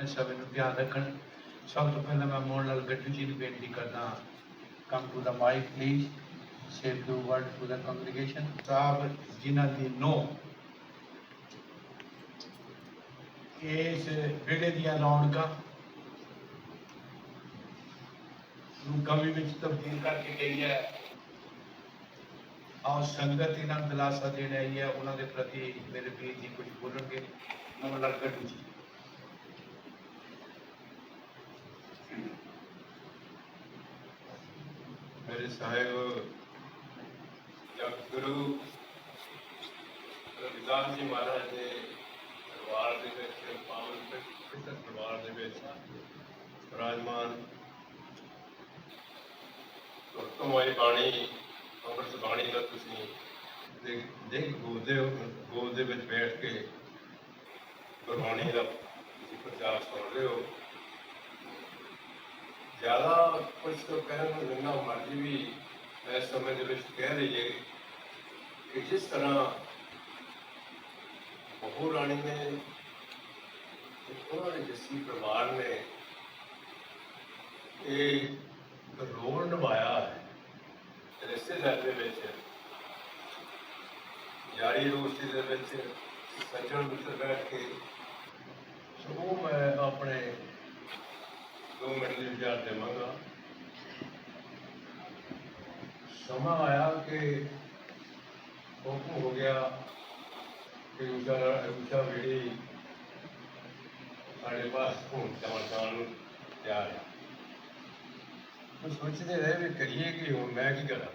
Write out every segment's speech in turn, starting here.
ਆਪਣੇ ਸਭ ਨੂੰ ਧਿਆਨ ਰੱਖਣ। ਸਭ ਤੋਂ ਪਹਿਲਾਂ ਮੈਂ ਮੋਹਨ ਲਾਲ ਗੱਟੂ ਜੀ ਨੂੰ ਬੇਨਤੀ ਕਰਦਾ come to the mike please say two word to the congregation ਸਾਹਿਬ ਜਿਨ੍ਹਾਂ ਦੀ ਨੋ। ਇਸ ਵਿੜੇ ਦੀਆਂ ਰੌਣਕਾਂ ਨੂੰ ਕਮੀ ਵਿੱਚ ਤਬਦੀਲ ਕਰਕੇ ਗਈ ਹੈ। ਆਓ ਸੰਗਤ ਇਹਨਾਂ ਦਿਲਾਸਾ ਦੇਣ ਆਈ ਹੈ, ਉਹਨਾਂ ਦੇ ਪ੍ਰਤੀ ਮੇਰੇ ਵੀਰ ਜੀ ਕੁਝ ਬੋਲਣਗੇ। ਮੋਹਨ ਲਾਲ ਗੱਟੂ ਜੀ ਮੇਰੇ ਸਾਹਿਬ ਜਗ ਰਵਿਦਾਸ ਜੀ ਮਹਾਰਾਜ ਦੇ ਪਰਿਵਾਰ ਦੇ ਵਿੱਚ, ਪਾਵਨ ਪਿਤਰ ਪਰਿਵਾਰ ਦੇ ਵਿੱਚ ਰਾਜਮਾਨ ਤੁਰਤਮਾਈ ਬਾਣੀ, ਅੰਮ੍ਰਿਤ ਬਾਣੀ ਦਾ ਤੁਸੀਂ ਦੇਖ ਦੇਖ ਗੋਦੇ ਗੋਦ ਦੇ ਵਿੱਚ ਬੈਠ ਕੇ ਗੁਰਬਾਣੀ ਦਾ ਤੁਸੀਂ ਪ੍ਰਚਾਰ ਸੁਣ ਰਹੇ ਹੋ। ਜ਼ਿਆਦਾ ਕੁਝ ਤੋਂ ਕਹਿਣ ਨੂੰ ਜਿੰਨਾ ਮਰਜ਼ੀ ਵੀ ਇਸ ਸਮੇਂ ਦੇ ਵਿੱਚ ਕਹਿ ਲਈਏ ਕਿ ਜਿਸ ਤਰ੍ਹਾਂ ਬਹੂ ਰਾਣੀ ਨੇ ਉਹਨਾਂ ਦੇ ਜੱਸੀ ਪਰਿਵਾਰ ਨੇ ਇਹ ਰੋਲ ਨਿਭਾਇਆ ਹੈ। ਰਿਸ਼ਤੇਦਾਰ ਦੇ ਵਿੱਚ, ਯਾਰੀ ਦੋਸਤੀ ਦੇ ਵਿੱਚ ਸੱਜਣ ਮਿੱਤਰ ਬੈਠ ਕੇ ਸੋ ਮੈਂ ਆਪਣੇ ਦੋ ਮਿੰਟ ਦੀ ਵਿਚਾਰ ਦੇਵਾਂਗਾ ਸਮਾਂ ਆਇਆ ਕਿ ਹੁਕਮ ਹੋ ਗਿਆ ਕਿ ਉਸ਼ਾ ਉਸ਼ਾ ਵੇੜੀ ਸਾਡੇ ਪਾਸ ਹੁਣ ਚਮਤਕਾਰ ਨੂੰ ਤਿਆਰ ਹੈ। ਉਹ ਸੋਚਦੇ ਰਹੇ ਵੀ ਕਰੀਏ ਕੀ ਹੁਣ ਮੈਂ ਕੀ ਕਰਾਂ?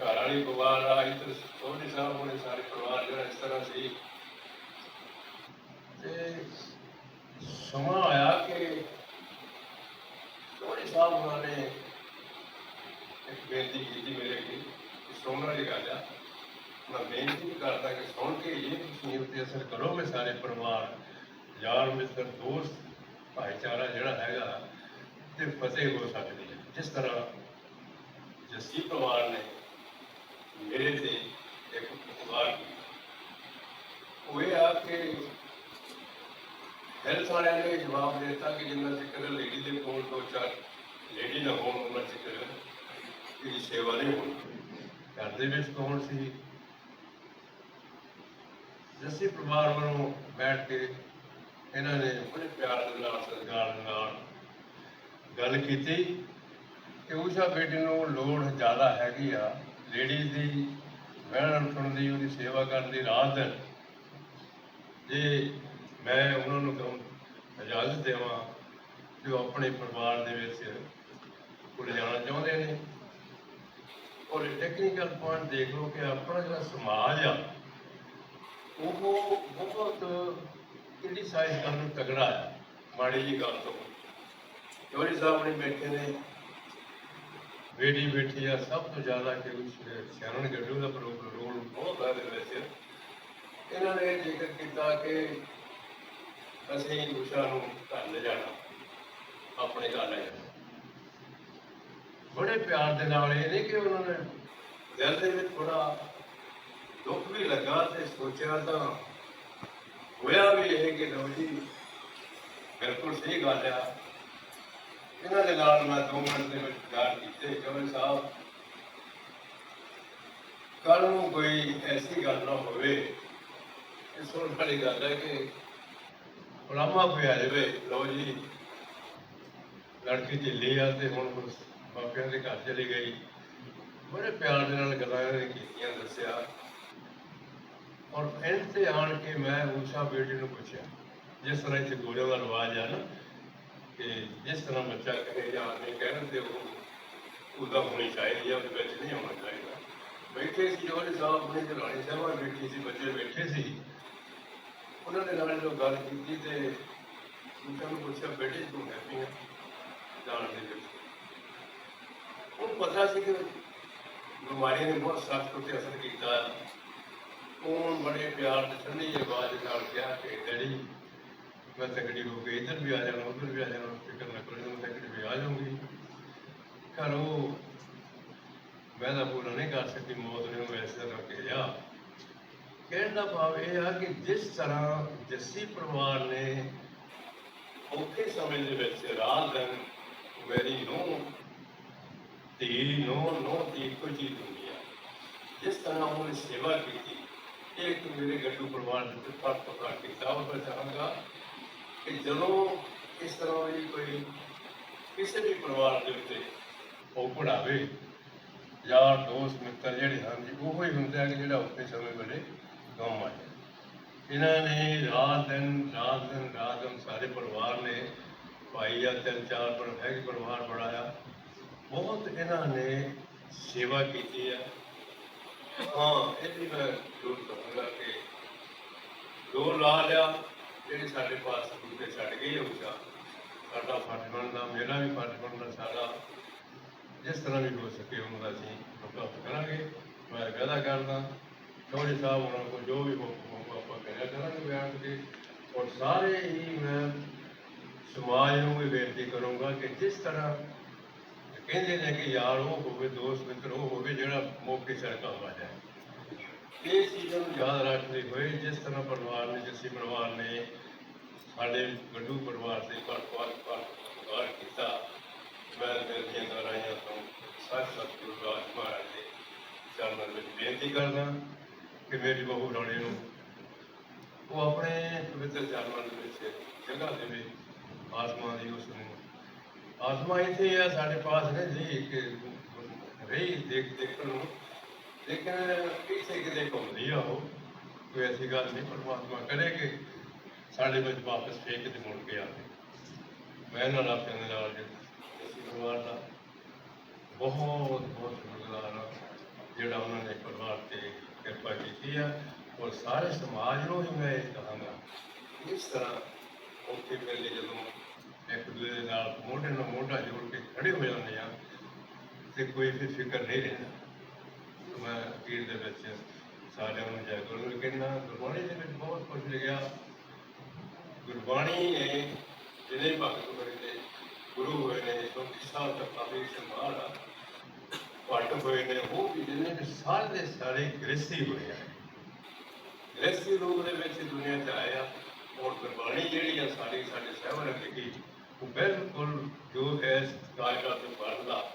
ਘਰ ਵਾਲੀ ਪਰਿਵਾਰ ਆਈ ਤੇ ਸੋਹਣੀ ਸਾਹਿਬ ਹੋਣੇ ਸਾਰੇ ਪਰਿਵਾਰ ਜਿਹੜਾ ਇਸ ਤਰ੍ਹਾਂ ਸੀ। ਤੇ ਸਮਾਂ ਆਇਆ ਕਿ ਸੋਹਣੀ ਸਾਹਿਬ ਉਹਨਾਂ ਨੇ ਇੱਕ ਬੇਨਤੀ ਕੀਤੀ ਮੇਰੇ ਅੱਗੇ ਕਿ ਸੁਣਨ ਵਾਲੀ ਗੱਲ ਆ ਮੈਂ ਬੇਨਤੀ ਵੀ ਕਰਦਾ ਕਿ ਸੁਣ ਕੇ ਇਹ ਤੁਸੀਂ ਉੱਤੇ ਅਸਰ ਕਰੋਗੇ ਸਾਰੇ ਪਰਿਵਾਰ ਯਾਰ ਮਿੱਤਰ ਦੋਸਤ ਭਾਈਚਾਰਾ ਜਿਹੜਾ ਹੈਗਾ ਤੇ ਫਤਿਹ ਹੋ ਸਕਦੀ ਹੈ ਜਿਸ ਤਰ੍ਹਾਂ ਜੱਸੀ ਪਰਿਵਾਰ ਨੇ ਮੇਰੇ ਤੇ ਇੱਕ ਉਪਕਾਰ ਕੀਤਾ ਉਹ ਇਹ ਆ ਕਿ ਹੈਲਥ ਵਾਲਿਆਂ ਨੇ ਜਵਾਬ ਦੇ ਦਿੱਤਾ ਕਿ ਜਿੰਨਾ ਚਿਰ ਲੇਡੀ ਦੇ ਕੋਲ ਦੋ ਚਾਰ ਲੇਡੀ ਨਾ ਹੋਣ ਉਹਨਾਂ ਚਿਰ ਇਹਦੀ ਸੇਵਾ ਨਹੀਂ ਹੋਣੀ। ਘਰ ਦੇ ਵਿੱਚ ਕੌਣ ਸੀ? ਜੱਸੀ ਪਰਿਵਾਰ ਵੱਲੋਂ ਬੈਠ ਕੇ ਇਹਨਾਂ ਨੇ ਬੜੇ ਪਿਆਰ ਦੇ ਨਾਲ, ਸਤਿਕਾਰ ਨਾਲ ਗੱਲ ਕੀਤੀ ਕਿ ਉਸ਼ਾ ਬੇਟੀ ਨੂੰ ਲੋੜ ਜ਼ਿਆਦਾ ਹੈਗੀ ਆ ਲੇਡੀਜ਼ ਦੀ ਬਹਿਣ ਉੱਠਣ ਦੀ, ਉਹਦੀ ਸੇਵਾ ਕਰਨ ਦੀ ਰਾਤ ਜੇ ਮੈਂ ਉਹਨਾਂ ਨੂੰ ਕਹੂੰ, ਇਜਾਜ਼ਤ ਦੇਵਾਂ ਕਿ ਆਪਣੇ ਪਰਿਵਾਰ ਦੇ ਵਿੱਚ ਕੋਲ ਜਾਣਾ ਚਾਹੁੰਦੇ ਨੇ। ਔਰ ਟੈਕਨੀਕਲ ਪੁਆਇੰਟ ਦੇਖ ਲਓ ਕਿ ਆਪਣਾ ਜਿਹੜਾ ਸਮਾਜ ਆ, ਉਹ ਬਹੁਤ ਕ੍ਰਿਟੀਸਾਈਜ਼ ਕਰਨ ਨੂੰ ਤਗੜਾ ਹੈ, ਮਾੜੀ ਜੀ ਗੱਲ ਤੋਂ। ਚੋਰੀ ਸਾਹਿਬ ਨੇ ਬੈਠੇ ਨੇ, ਬੇਟੀ ਬੈਠੀ ਆ, ਸਭ ਤੋਂ ਜ਼ਿਆਦਾ ਕਿ ਉਸ ਸ਼ਰਨ ਗੱਡੂ ਦਾ ਰੋਲ ਬਹੁਤ ਹੈ ਇਹਦੇ ਵਿੱਚ। ਇਹਨਾਂ ਨੇ ਜ਼ਿਕਰ ਕੀਤਾ ਕਿ ਅਸੀਂ ਉਸ਼ਾ ਨੂੰ ਘਰ ਲੈ ਜਾਣਾ। ਆਪਣੇ ਘਰ ਲੈ ਜਾਣਾ। ਬੜੇ ਪਿਆਰ ਦੇ ਨਾਲ ਇਹ ਨਹੀਂ ਕਿ ਉਹਨਾਂ ਨੇ ਦਿਲ ਦੇ ਵਿੱਚ ਥੋੜਾ ਦੁੱਖ ਵੀ ਲੱਗਾ ਤੇ ਸੋਚਿਆ ਤਾਂ ਹੋਇਆ ਵੀ ਇਹ ਕਿ ਲਓ ਜੀ ਬਿਲਕੁਲ ਸਹੀ ਗੱਲ ਆ। ਇਹਨਾਂ ਦੇ ਨਾਲ ਮੈਂ ਦੋ ਮਿੰਟ ਦੇ ਵਿੱਚ ਗੱਲ ਕੀਤੇ। ਕਿਉਂਕਿ ਸਾਹਿਬ ਕੱਲ ਨੂੰ ਕੋਈ ਐਸੀ ਗੱਲ ਨਾ ਹੋਵੇ। ਇਹ ਸੁਣ ਵਾਲੀ ਗੱਲ ਹੈ ਕਿ ਉਲਾਮਾ ਕੋਈ ਆ ਜਾਵੇ ਲਓ ਜੀ ਲੜਕੀ ਢਿੱਲੀ ਆ ਤੇ ਹੁਣ ਉਸ ਦੇ ਘਰ ਚਲੀ ਗਈ। ਬੜੇ ਪਿਆਰ ਦੇ ਨਾਲ ਗੱਲਾਂ ਕੀਤੀਆਂ ਦੱਸਿਆ ਔਰ ਐਂਡ ਤੇ ਆਣ ਕੇ ਮੈਂ ਉਸ਼ਾ ਬੇਟੀ ਨੂੰ ਪੁੱਛਿਆ, ਜਿਸ ਤਰ੍ਹਾਂ ਇੱਥੇ ਗੋਰਿਆਂ ਦਾ ਰਿਵਾਜ ਆ ਨਾ ਕਿ ਜਿਸ ਤਰ੍ਹਾਂ ਬੱਚਾ ਕਹੇ ਜਾਂ ਆਦਮੀ ਕਹਿਣ ਤੇ ਉਹ ਉਹਦਾ ਹੋਣੀ ਚਾਹੀਦੀ ਆ ਉਹਦੇ ਵਿੱਚ ਨਹੀਂ ਹੋਣਾ ਚਾਹੀਦਾ ਬੈਠੇ ਸੀ ਜੋਲੇ ਸਾਹਿਬ ਆਪਣੇ ਜਲਾਣੀ ਸਾਹਿਬਾਂ ਬੈਠੀ ਸੀ ਬੱਚੇ ਬੈਠੇ ਸੀ ਉਹਨਾਂ ਦੇ ਨਾਲ ਜਦੋਂ ਗੱਲ ਕੀਤੀ ਤੇ ਉਹਨਾਂ ਨੂੰ ਪੁੱਛਿਆ, ਬੇਟੇ, ਤੂੰ ਹੈਪੀ ਹੈ ਜਾਣ ਦੇ ਵਿੱਚ। ਉਹਨੂੰ ਪਤਾ ਸੀ ਕਿ ਬਿਮਾਰੀ ਨੇ ਬਹੁਤ ਸਖਤ ਉੱਤੇ ਅਸਰ ਕੀਤਾ। ਉਹ ਬੜੇ ਪਿਆਰ ਤੇ ਠੰਡੀ ਆਵਾਜ਼ ਨਾਲ ਕਿਹਾ ਕਿ, ਡੈਡੀ, ਮੈਂ ਤਕੜੀ ਹੋ ਕੇ ਇੱਧਰ ਵੀ ਆ ਜਾਣਾ, ਉੱਧਰ ਵੀ ਆ ਜਾਣਾ, ਫਿਕਰ ਨਾ ਕਰੋ ਮੈਂ ਤਕੜੀ ਵੀ ਆ ਜਾਊਂਗੀ। ਘਰ ਉਹ ਮੈਂ ਤਾਂ ਪੂਰਾ ਨਹੀਂ ਕਰ ਸਕੀ ਮੌਤ ਨੇ ਉਹਨੂੰ ਇਸ ਤਰ੍ਹਾਂ ਕਿਹਾ। ਕਹਿਣ ਦਾ ਭਾਵ ਇਹ ਆ ਕਿ ਜਿਸ ਤਰ੍ਹਾਂ ਜੱਸੀ ਪਰਿਵਾਰ ਨੇ ਔਖੇ ਸਮੇਂ ਦੇ ਵਿੱਚ ਰਾਤ ਦਿਨ ਮੇਰੀ ਨੂੰ ਧੀ ਨੂੰ ਨੂੰ ਦੀ ਇੱਕੋ ਚੀਜ਼ ਹੁੰਦੀ ਆ। ਜਿਸ ਤਰ੍ਹਾਂ ਉਹਨੇ ਸੇਵਾ ਕੀਤੀ, ਇਹ ਇੱਕ ਮੇਰੇ ਗੱਡੂ ਪਰਿਵਾਰ ਦੇ ਉੱਤੇ ਫ਼ਰਕ ਕੀਤਾ, ਉਹ ਮੈਂ ਚਾਹਾਂਗਾ ਕਿ ਜਦੋਂ ਇਸ ਤਰ੍ਹਾਂ ਦੀ ਕੋਈ ਕਿਸੇ ਵੀ ਪਰਿਵਾਰ ਦੇ ਉੱਤੇ ਉਹ ਪੜਾਵੇ ਯਾਰ, ਦੋਸਤ, ਮਿੱਤਰ ਜਿਹੜੇ ਹਨ ਜੀ, ਉਹੋ ਹੀ ਹੁੰਦੇ ਆ ਕਿ ਜਿਹੜਾ ਔਖੇ ਸਮੇਂ ਵੇਲੇ ਕੰਮ ਆ ਇਹਨਾਂ ਨੇ ਰਾਤ ਦਿਨ ਰਾਤ ਦਿਨ ਰਾਤ ਦਿਨ ਸਾਰੇ ਪਰਿਵਾਰ ਨੇ ਭਾਈ ਜਾਂ ਤਿੰਨ ਚਾਰ ਪਰ ਹੈਗੇ ਪਰਿਵਾਰ ਬਣਾਇਆ। ਬਹੁਤ ਇਹਨਾਂ ਨੇ ਸੇਵਾ ਕੀਤੀ ਹੈ ਹਾਂ ਇਹ ਵੀ ਮੈਂ ਜ਼ਰੂਰ ਕਹਾਂਗਾ ਕਿ ਦੋ ਲਾ ਲਿਆ ਜਿਹੜੇ ਸਾਡੇ ਪਾਸ ਬੂਟੇ ਛੱਡ ਗਏ ਹੋਊਗਾ ਸਾਡਾ ਫਰਜ਼ ਬਣਦਾ, ਮੇਰਾ ਵੀ ਫਰਜ਼ ਬਣਦਾ, ਸਾਡਾ। ਜਿਸ ਤਰ੍ਹਾਂ ਵੀ ਹੋ ਸਕੇ ਉਹਨਾਂ ਦਾ ਅਸੀਂ ਪ੍ਰਾਪਤ ਕਰਾਂਗੇ। ਮੈਂ ਵਾਅਦਾ ਕਰਦਾ ਚੌਧਰੀ ਸਾਹਿਬ ਉਹਨਾਂ ਕੋਲ ਜੋ ਵੀ ਹੋਊਗਾ ਆਪਾਂ ਕਰਿਆ ਕਰਾਂਗੇ ਬਿਆਨ ਕੇ ਔਰ ਸਾਰੇ ਹੀ ਮੈਂ ਸਮਾਜ ਨੂੰ ਵੀ ਬੇਨਤੀ ਕਰੂੰਗਾ ਕਿ ਜਿਸ ਤਰ੍ਹਾਂ ਕਹਿੰਦੇ ਨੇ ਕਿ ਯਾਰ ਉਹ ਹੋਵੇ, ਦੋਸਤ, ਮਿੱਤਰ ਉਹ ਹੋਵੇ, ਜਿਹੜਾ ਮੌਕੇ ਸਿਰ ਆ ਜਾਏ। ਇਹ ਚੀਜ਼ਾਂ ਨੂੰ ਯਾਦ ਰੱਖਦੇ ਹੋਏ ਜਿਸ ਤਰ੍ਹਾਂ ਪਰਿਵਾਰ ਨੇ, ਜੱਸੀ ਪਰਿਵਾਰ ਨੇ ਸਾਡੇ ਗੱਡੂ ਪਰਿਵਾਰ ਦੇ ਪਰ ਪਰ ਪਰ ਕੀਤਾ, ਮੈਂ ਦਿਲ ਦੀਆਂ ਗਹਿਰਾਈਆਂ ਤੋਂ ਸੱਚ ਸਤਿਗੁਰੂ ਰਾਜ ਮਹਾਰਾਜ ਦੇ ਚਰਨਾਂ ਵਿੱਚ ਬੇਨਤੀ ਕਰਦਾ। ਕਿ ਮੇਰੀ ਬਹੂ ਰਾਣੀ ਨੂੰ। ਉਹ ਆਪਣੇ ਪਵਿੱਤਰ ਚਰਨਾਂ ਦੇ ਵਿੱਚ ਜਗ੍ਹਾ ਦੇਵੇ ਆਤਮਾ ਦੀ ਉਸ ਨੂੰ। ਆਤਮਾ ਇੱਥੇ ਆ, ਸਾਡੇ ਪਾਸ ਨੇ ਜੀ ਕਿ ਰਹੀ ਦੇਖ ਦੇਖਣ ਨੂੰ ਲੇਕਿਨ ਕਿਸੇ ਕਿਤੇ ਘੁੰਮਦੀ ਆ ਉਹ ਕੋਈ ਐਸੀ ਗੱਲ ਨਹੀਂ, ਪਰਮਾਤਮਾ ਕਰੇ ਕਿ ਸਾਡੇ ਵਿੱਚ ਵਾਪਸ ਫੇਰ ਕਿਤੇ ਮੁੜ ਕੇ ਆਵੇ। ਮੈਂ ਨਾਲ ਆਪਣੇ ਨਾਲ ਜਿਸ ਪਰਿਵਾਰ ਦਾ ਬਹੁਤ ਬਹੁਤ ਸ਼ੁਕਰਗੁਜ਼ਾਰ ਹਾਂ, ਜਿਹੜਾ ਉਹਨਾਂ ਨੇ ਕਿਰਪਾ ਕੀਤੀ ਆ, ਔਰ ਸਾਰੇ ਸਮਾਜ ਨੂੰ ਹੀ ਮੈਂ ਇਹ ਕਹਾਂਗਾ, ਇਸ ਤਰ੍ਹਾਂ ਉੱਥੇ ਪਹਿਲੇ ਜਦੋਂ ਇੱਕ ਦੂਜੇ ਦੇ ਨਾਲ ਮੋਢੇ ਨਾਲ ਮੋਢਾ ਜੋੜ ਕੇ ਖੜੇ ਹੋ ਜਾਂਦੇ ਆ, ਤੇ ਕੋਈ ਫਿਰ ਫਿਕਰ ਨਹੀਂ ਰਹਿੰਦਾ। ਮੈਂ ਅਖੀਰ ਦੇ ਵਿੱਚ ਸਾਰਿਆਂ ਨੂੰ ਜੈ ਗੁਰੂ ਕਹਿੰਦਾ, ਗੁਰਬਾਣੀ ਦੇ ਵਿੱਚ ਬਹੁਤ ਕੁਝ ਲਿਖਿਆ। ਗੁਰਬਾਣੀ ਨੇ ਜਿਹਨੇ ਭਗਤ ਹੋਏ ਨੇ, ਗੁਰੂ ਹੋਏ ਨੇ ਚੌਂਤੀ ਸਾਲ ਤੱਕ ਕਾਫੀ ਸੰਭਾਲ ਆ ਪੱਟ ਹੋਏ ਨੇ, ਉਹ ਵੀ ਜਿਹਨੇ ਵੀ ਸਾਰੇ ਦੇ ਸਾਰੇ ਗ੍ਰਸਤੀ ਹੋਏ ਆ। ਗ੍ਰਸਤੀ ਰੂਪ ਦੇ ਵਿੱਚ ਦੁਨੀਆ 'ਚ ਆਏ ਆ। ਔਰ ਗੁਰਬਾਣੀ ਜਿਹੜੀ ਆ ਸਾਡੀ, ਸਾਡੇ ਸਹਿਬਨ ਲਿਖੀ ਉਹ ਬਿਲਕੁਲ ਜੋ ਹੈ ਕਾਇਦਾ ਤੇ ਪੜਦਾ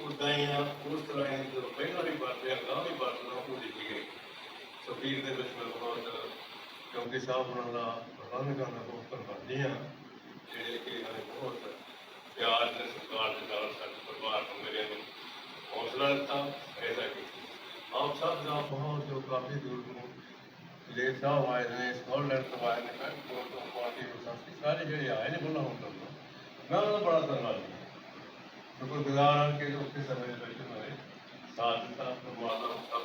ਉਦਾਂ ਹੀ ਆ। ਉਸ ਤਰ੍ਹਾਂ ਹੀ ਜੋ ਪਹਿਲਾਂ ਵੀ ਵਰਤਿਆ ਗਾਂ ਵੀ ਵਰਤਣਾ ਉਹ ਲਿਖੀ ਗਈ। ਸੋ ਦੇ ਵਿੱਚ ਮੈਂ ਬਹੁਤ ਕਿਉਂਕਿ ਸਾਹਿਬ ਉਹਨਾਂ ਦਾ ਪ੍ਰਬੰਧ ਕਰਨਾ ਬਹੁਤ ਧੰਨਵਾਦੀ ਹਾਂ ਜਿਹੜੇ ਕਿ ਇਹਨਾਂ ਨੇ ਬਹੁਤ ਪਿਆਰ ਤੇ ਸਤਿਕਾਰ ਦੇ ਨਾਲ ਸਾਡੇ ਪਰਿਵਾਰ ਨੂੰ ਮੇਰੇ ਨੂੰ। ਹੌਸਲਾ ਦਿੱਤਾ ਐਸਾ ਕੀਤੀ ਆਪ ਸਭ ਦਾ ਬਹੁਤ ਜੋ ਕਾਫੀ ਦੂਰ ਨੂੰ ਲੈ ਸਾਹਿਬ ਆਏ ਨੇ ਸਕਾਲਰ ਤੋਂ ਆਏ ਨੇ ਬਹੁਤ ਤੋਂ ਪਾਰਟੀ ਨੂੰ ਸਾਥੀ ਸਾਰੇ ਜਿਹੜੇ ਆਏ ਨੇ ਬੋਲਾ ਹੁੰਦਾ ਮੈਂ ਉਹਨਾਂ ਦਾ ਬੜਾ ਧੰਨਵਾਦੀ ਹਾਂ ਸ਼ੁਕਰਗੁਜ਼ਾਰ ਹਾਂ ਕਿ ਉੱਥੇ ਸਮੇਂ ਦੇ ਵਿੱਚ ਉਹਨਾਂ ਨੇ ਸਾਥ ਦਿੱਤਾ ਪਰਮਾਤਮਾ ਸਭ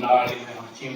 ਨੂੰ ਰੱਖੀ